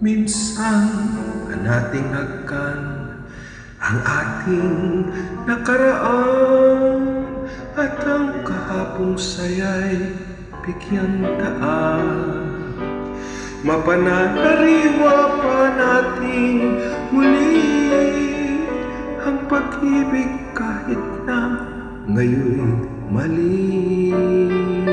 Minsan nating agkan ang ating nakaraan at ang kahapong saya'y bigyan daan. Mapananariwa pa nating muli ang pag-ibig kahit na ngayon mali.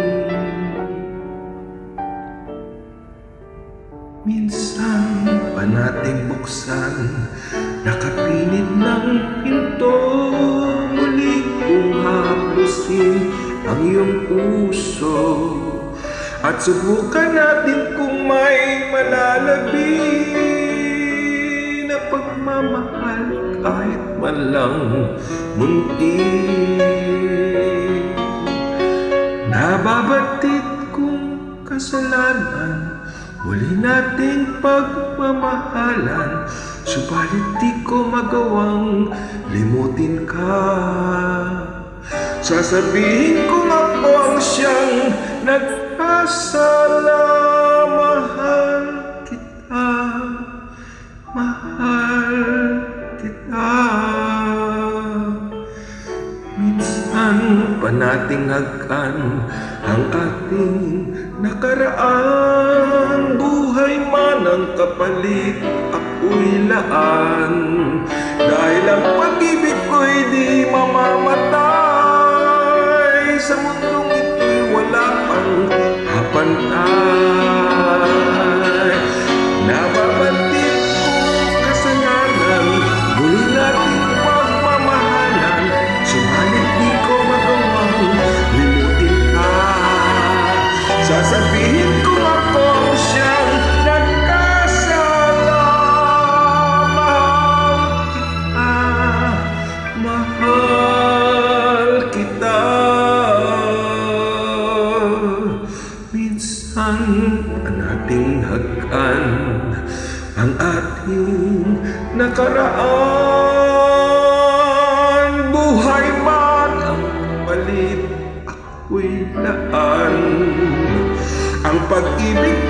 Minsan pa nating buksan Nakapilit ng pinto. Muli kong haplusin ang iyong puso. At subukan natin kung may malalabi Na pagmamahal kahit man munti. Nababatit kong kasalanan Muli nating pagmamahalan Subalit di ko magawang limutin ka. Sasabihin kong ako ang siyang nagkasala Mahal kita, mahal kita pa nating hagkan ang ating nakaraan? Buhay man ang kapalit, ako'y laan. Dahil ang pag-ibig ko'y di mamamatay Sa mundong ito'y wala pang kapantay Minsan nating hagkan ang ating nakaraan. Buhay man ang palit, ako'y laan. Ang pag-ibig